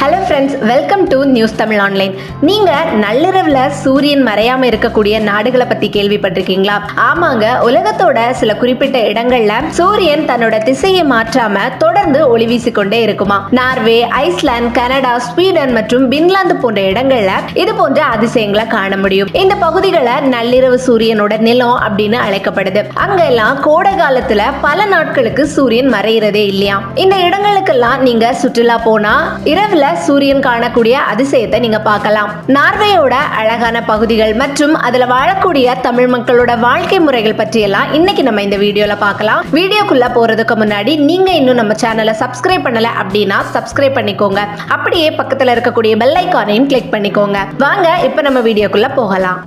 Hello friends welcome to news Tamil online நீங்க நள்ளிரவுல சூரியன் மறையாம இருக்கக்கூடிய நாடுகளை பத்தி கேள்விப்பட்டிருக்கீங்களா? ஆமாங்க உலகத்தோட சில குறிப்பிட்ட இடங்கள்ல சூரியன் தன்னோட திசையை மாற்றாம தொடர்ந்து ஒளி வீசிக்கொண்டே இருக்குமா? நார்வே ஐஸ்லாந்து கனடா ஸ்வீடன் மற்றும் பின்லாந்து போன்ற இடங்கள்ல இது போன்ற அதிசயங்களை காண முடியும். இந்த பகுதிகளை நள்ளிரவு சூரியனோட நிலம் அப்படின்னு அழைக்கப்படுது. அங்க எல்லாம் கோடை காலத்துல பல நாட்களுக்கு சூரியன் மறையிறதே இல்லையா? இந்த இடங்களுக்கெல்லாம் நீங்க சுற்றுலா போனா இரவுல சூரியன் காணக்கூடிய அதிசயத்தை நீங்க பார்க்கலாம். நார்வேயோட அழகான பகுதிகள் மற்றும் அதுல வாழக்கூடிய தமிழ் மக்களோட வாழ்க்கை முறைகள் பற்றியெல்லாம் இன்னைக்கு நம்ம இந்த வீடியோல பார்க்கலாம். வீடியோக்குள்ள போறதுக்கு முன்னாடி நீங்க இன்னும் நம்ம சேனலை சப்ஸ்கிரைப் பண்ணல அப்படின்னா சப்ஸ்கிரைப் பண்ணிக்கோங்க. அப்படியே பக்கத்துல இருக்கக்கூடிய பெல் ஐக்கானையும் கிளிக் பண்ணிக்கோங்க. வாங்க இப்போ நம்ம வீடியோக்குள்ள போகலாம்.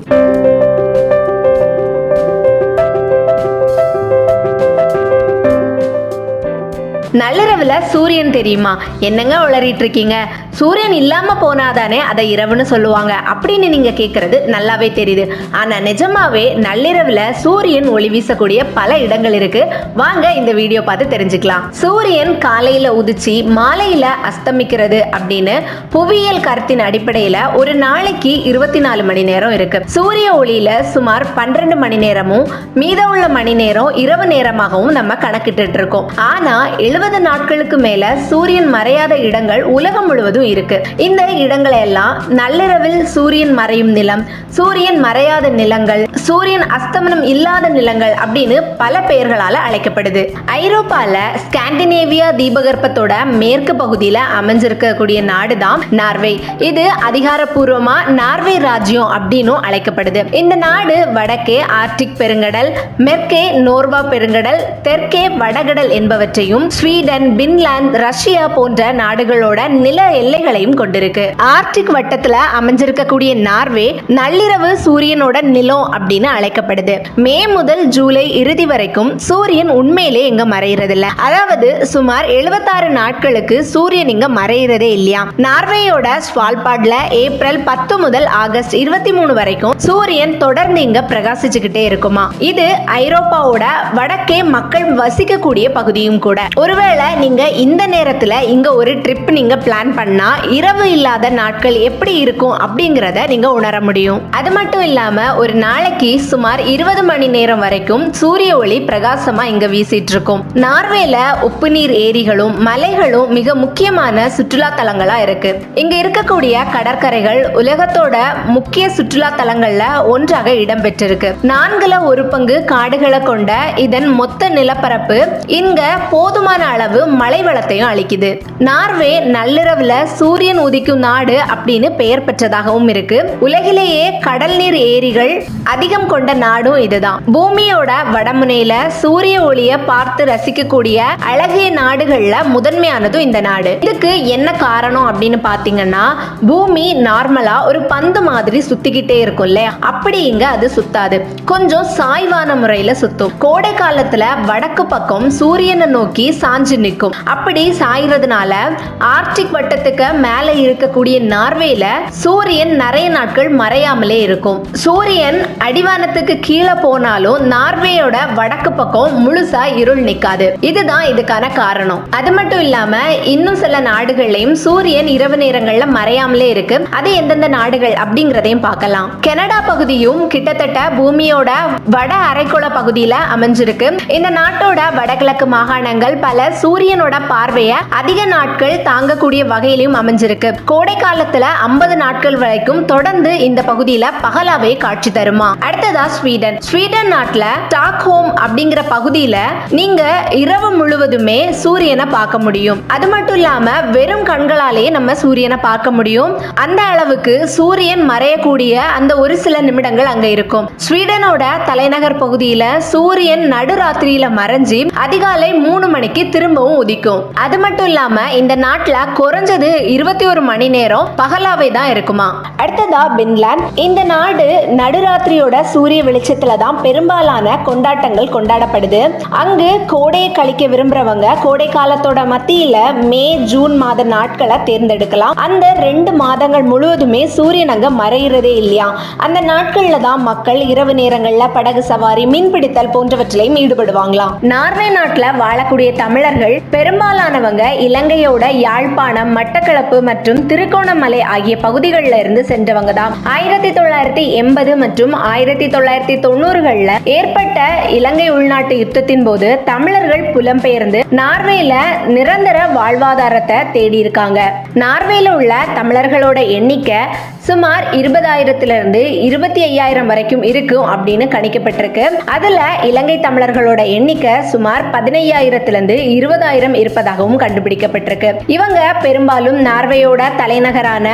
நள்ளிரவில் சூரியன் தெரியுமா? என்னங்க உளறிட்டு இருக்கீங்க சூரியன் இல்லாம போனாதானே அதை இரவுன்னு சொல்லுவாங்க. அப்படின்னு நீங்க கேட்குறது நல்லாவே தெரியுது. ஆனா நிஜமாவே நள்ளிரவுல சூரியன் ஒளி வீசக்கூடிய பல இடங்கள் இருக்கு. வாங்க இந்த வீடியோ பார்த்து தெரிஞ்சுக்கலாம். சூரியன் காலையில உதிச்சு மாலையில அஸ்தமிக்கிறது அப்படின்னு புவியியல் கருத்தின் அடிப்படையில ஒரு நாளைக்கு இருபத்தி நாலு மணி நேரம் இருக்கு. சூரிய ஒளியில சுமார் பன்னிரண்டு மணி நேரமும் மீதமுள்ள மணி நேரம் இரவு நேரமாகவும் நம்ம கணக்கிட்டு இருக்கோம். ஆனா எழுபது நாட்களுக்கு மேல சூரியன் மறையாத இடங்கள் உலகம் முழுவதும் இருக்கு. இந்த இடங்களை எல்லாம் நள்ளிரவில் சூரியன் மறையும் நிலம் சூரியன் மறையாத நிலங்கள் சூரியன் அஸ்தமனம் இல்லாத நிலங்கள் அப்படின்னு பல பெயர்களால அழைக்கப்படுது. ஐரோப்பால ஸ்காண்டினேவியா தீபகற்பத்தோட மேற்கு பகுதியில அமைஞ்சிருக்கக்கூடிய நாடு தான் நார்வே. இது அதிகாரப்பூர்வமா நார்வே ராஜ்யம் அப்படின்னு அழைக்கப்படுது. இந்த நாடு வடக்கே ஆர்டிக் பெருங்கடல் மேற்கே நோர்வா பெருங்கடல் தெற்கே வடகடல் என்பவற்றையும் ஸ்வீடன் பின்லாந்து ரஷ்யா போன்ற நாடுகளோட நில எல்லைகளையும் கொண்டிருக்கு. ஆர்டிக் வட்டத்துல அமைஞ்சிருக்கக்கூடிய நார்வே நள்ளிரவு சூரியனோட நிலம் அப்படின்னு அழைக்கப்படுது. மே முதல் ஜூலை இறுதி வரைக்கும் சூரியன் உண்மையிலே இங்க மறையிறது இல்ல அதாவது சுமார் 76 நாட்களுக்கு சூரியன் இங்க மறையிறதே இல்லையா? நார்வேயோட ஸ்வால்பாட்ல ஏப்ரல் பத்து முதல் ஆகஸ்ட் இருபத்தி மூணு வரைக்கும் சூரியன் தொடர்ந்து இங்க பிரகாசிச்சுக்கிட்டே இருக்குமா? இது ஐரோப்பாவோட வடக்கே மக்கள் வசிக்கக்கூடிய பகுதியும் கூட. ஒருவர் ஒருவேளை நீங்க இந்த நேரத்துல இங்க ஒரு ட்ரிப் நீங்க பிளான் பண்ணா இரவு இல்லாத நாட்கள் எப்படி இருக்கும் அப்படிங்கறத நீங்க உணர முடியும். அது மட்டும் இல்லாம ஒரு நாளைக்கு சுமார் இருபது மணி நேரம் வரைக்கும் சூரிய ஒளி பிரகாசமா இங்க வீசிட்டு இருக்கும் நார்வேல உப்பு நீர் ஏரிகளும் மலைகளும் மிக முக்கியமான சுற்றுலா தலங்களா இருக்கு. இங்க இருக்கக்கூடிய கடற்கரைகள் உலகத்தோட முக்கிய சுற்றுலா தலங்கள்ல ஒன்றாக இடம்பெற்றிருக்கு. நான்குல ஒரு பங்கு காடுகளை கொண்ட இதன் மொத்த நிலப்பரப்பு இங்க போதுமான அளவு மழை வளத்தையும் அளிக்குது. நார்வே நள்ளிரவுல சூரியன் உதிக்கும் நாடு அப்படின்னு பெயர் பெற்றதாகவும் இருக்கு. உலகிலேயே கடல் நீர் ஏரிகள் அதிகம் கொண்ட நாடும் இதுதான். பூமியோட வடமுனையில சூரிய ஒளிய பார்த்து ரசிக்கக்கூடிய அழகிய நாடுகள்ல முதன்மையானதும் இந்த நாடு. இதுக்கு என்ன காரணம் அப்படின்னு பாத்தீங்கன்னா பூமி நார்மலா ஒரு பந்து மாதிரி சுத்திக்கிட்டே இருக்கும் இல்லையா? அப்படி இங்க அது சுத்தாது. கொஞ்சம் சாய்வான முறையில சுத்தும். கோடை காலத்துல வடக்கு பக்கம் சூரியனை நோக்கி சாஞ்ச நிற்கும். அப்படி சாயறதுனால ஆர்டிக் வட்டத்துக்கு மேல இருக்கக்கூடிய நார்வேல சூரியன் நிறைய நாட்கள் மறையாமலே இருக்கும். சூரியன் அடிவானத்துக்கு கீழே போனாலும் நார்வேயோட வடக்கு பக்கம் முழுசா இருள் நிக்காது. இதுதான் இதுக்கான காரணம். அது மட்டும் இல்லாம இன்னும் சில நாடுகள்லயும் சூரியன் இரவு நேரங்கள்ல மறையாமலே இருக்கு. அது எந்தெந்த நாடுகள் அப்படிங்கறதையும் பார்க்கலாம். கனடா பகுதியும் கிட்டத்தட்ட பூமியோட வட அரைக்கோள பகுதியில அமைஞ்சிருக்கு. இந்த நாட்டோட வடகிழக்கு மாகாணங்கள் பல சூரியனோட பார்வைய அதிக நாட்கள் தாங்கக்கூடிய வகையிலும் அமைஞ்சிருக்கு. கோடை காலத்துல ஐம்பது நாட்கள் வரைக்கும் தொடர்ந்து இந்த பகுதியில பகலாவே காட்சி தருமா? அடுத்ததா ஸ்வீடன். ஸ்வீடன் நாட்டுல ஸ்டாக்ஹோம் அப்படிங்கிற பகுதியில நீங்க இரவு முழுவதுமே சூரியனை பார்க்க முடியும். அது மட்டும் இல்லாம வெறும் கண்களாலேயே நம்ம சூரியனை பார்க்க முடியும். அந்த அளவுக்கு சூரியன் மறையக்கூடிய அந்த ஒரு சில நிமிடங்கள் அங்க இருக்கும். ஸ்வீடனோட தலைநகர் பகுதியில சூரியன் நடுராத்திரியில மறைஞ்சு அதிகாலை மூணு மணிக்கு திரும்பவும் உதிக்கும். அது மட்டும் இல்லாம இந்த நாட்டுல குறைஞ்சது இருபத்தி ஒரு மணி நேரம் பகலாவே தான் இருக்குமா. அடுத்ததா பின்லாந்து. இந்த நாடு நடுராத்திரியோட சூரிய வெளிச்சத்துல தான் பெரும்பாலான கொண்டாட்டங்கள் கொண்டாடப்படுது. அங்கு கோடையை கழிக்க விரும்புறவங்க கோடை காலத்தோட மத்தியில மே ஜூன் மாத நாட்களை தேர்ந்தெடுக்கலாம். அந்த ரெண்டு மாதங்கள் முழுவதுமே சூரியன் அங்க மறையிறதே இல்லையா. அந்த நாட்கள்ல தான் மக்கள் இரவு நேரங்கள்ல படகு சவாரி மீன்பிடித்தல் போன்றவற்றிலையும் ஈடுபடுவாங்களாம் நார்வே நாட்டுல வாழக்கூடிய தமிழ் தமிழர்கள் பெரும்பாலானவங்க இலங்கையோட யாழ்ப்பாணம் மட்டக்களப்பு மற்றும் திருகோணமலை ஆகிய பகுதிகளில் இருந்து சென்றவங்க தான் ஆயிரத்தி தொள்ளாயிரத்தி எண்பது மற்றும் ஆயிரத்தி தொள்ளாயிரத்தி தொண்ணூறுகள்ல ஏற்பட்ட இலங்கை உள்நாட்டு யுத்தத்தின் போது தமிழர்கள் புலம்பெயர்ந்து நார்வேல நிரந்தர வாழ்வாதாரத்தை தேடி இருக்காங்க. நார்வேல உள்ள தமிழர்களோட எண்ணிக்கை சுமார் இருபதாயிரத்திலிருந்து இருபத்தி ஐயாயிரம் வரைக்கும் இருக்கும் அப்படின்னு கணிக்கப்பட்டிருக்கு. அதுல இலங்கை தமிழர்களோட எண்ணிக்கை சுமார் பதினையாயிரத்திலிருந்து இருபதாயிரம் இருப்பதாகவும் கண்டுபிடிக்கப்பட்டிருக்கு. இவங்க பெரும்பாலும் நார்வேயோட தலைநகரான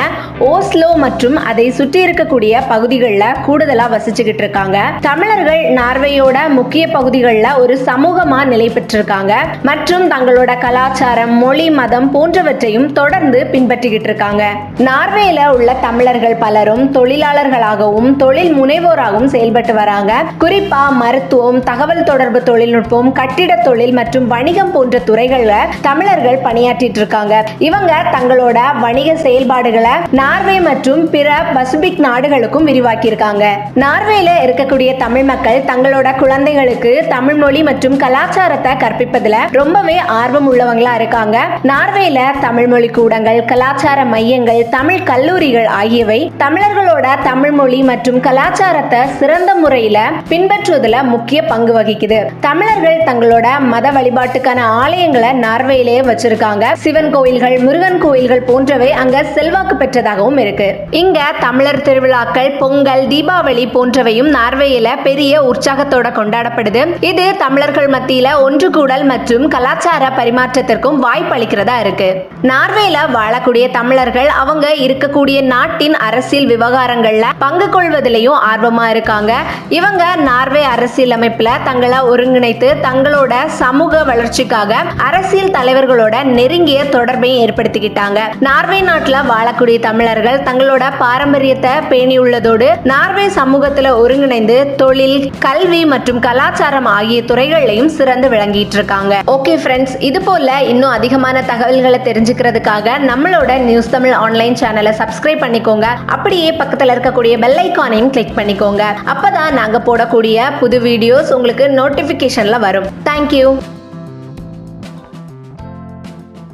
ஓஸ்லோ மற்றும் அதை சுற்றி இருக்கக்கூடிய பகுதிகளில் கூடுதலா வசிச்சுக்கிட்டு இருக்காங்க. தமிழர்கள் நார்வேயோட முக்கிய பகுதிகளில் ஒரு சமூகமா நிலை பெற்றிருக்காங்க. மற்றும் தங்களோட கலாச்சாரம் மொழி மதம் போன்றவற்றையும் தொடர்ந்து பின்பற்றிக்கிட்டு இருக்காங்க. நார்வேல உள்ள தமிழர்கள் பலரும் தொழிலாளர்களாகவும் தொழில் முனைவோராகவும் செயல்பட்டு வராங்க. குறிப்பா மருத்துவம் தகவல் தொடர்பு தொழில்நுட்பம் கட்டிட தொழில் மற்றும் வணிகம் போன்ற துறைகளில் தமிழர்கள் பணியாற்றிட்டு இருக்காங்க. இவங்க தங்களோட வணிக செயல்பாடுகளை நார்வே மற்றும் பிற பசிபிக் நாடுகளுக்கும் விரிவாக்கி இருக்காங்க நார்வேல இருக்கக்கூடிய தமிழ் மக்கள் தங்களோட குழந்தைகளுக்கு தமிழ் மொழி மற்றும் கலாச்சாரத்தை கற்பிப்பதுல ரொம்பவே ஆர்வம் உள்ளவங்களா இருக்காங்க. நார்வேல தமிழ் மொழி கூடங்கள் கலாச்சார மையங்கள் தமிழ் கல்லூரிகள் ஆகியவை தமிழர்களோட தமிழ் மொழி மற்றும் கலாச்சாரத்தை சிறந்த முறையில பின்பற்றுவதில் முக்கிய பங்கு வகிக்குது. தமிழர்கள் தங்களோட மத வழிபாட்டுக்கான ஆலயங்களை நார்வேயிலேயே வச்சிருக்காங்க. சிவன் கோயில்கள் முருகன் கோயில்கள் போன்றவை அங்க செல்வாக்கு பெற்றதாகவும் இருக்கு. இங்க தமிழர் திருவிழாக்கள் பொங்கல் தீபாவளி போன்றவையும் நார்வேயில பெரிய உற்சாகத்தோட கொண்டாடப்படுது. இது தமிழர்கள் மத்தியில ஒன்று கூடல் மற்றும் கலாச்சார பரிமாற்றத்திற்கும் வாய்ப்பு அளிக்கிறதா இருக்கு. நார்வேல வாழக்கூடிய தமிழர்கள் அவங்க இருக்கக்கூடிய நாட்டின் அரசியல் விவகாரங்கள்ல பங்கு கொள்வதிலையும் ஆர்வமா இருக்காங்க. இவங்க நார்வே அரசியல் அமைப்புல தங்களை ஒருங்கிணைத்து தங்களோட சமூக வளர்ச்சிக்காக அரசியல் தலைவர்களோட நெருங்கிய தொடர்பையும் ஏற்படுத்திக்கிட்டாங்க. நார்வே நாட்டுல வாழக்கூடிய தமிழர்கள் தங்களோட பாரம்பரியத்தை பேணியுள்ளதோடு நார்வே சமூகத்துல ஒருங்கிணைந்து தொழில் கல்வி மற்றும் கலாச்சாரம் ஆகிய துறைகள்லையும் சிறந்து விளங்கிட்டு இருக்காங்க ஓகே ஃப்ரெண்ட்ஸ் இது போல இன்னும் அதிகமான தகவல்களை தெரிஞ்சுக்கிறதுக்காக நம்மளோட நியூஸ் தமிழ் ஆன்லைன் சேனலை சப்ஸ்கிரைப் பண்ணிக்கோங்க. அப்படியே பக்கத்துல இருக்கக்கூடிய பெல் ஐக்கானையும் கிளிக் பண்ணிக்கோங்க. அப்பதான் நாங்க போடக்கூடிய புது வீடியோஸ் உங்களுக்கு நோட்டிபிகேஷன்ல வரும். தேங்க்யூ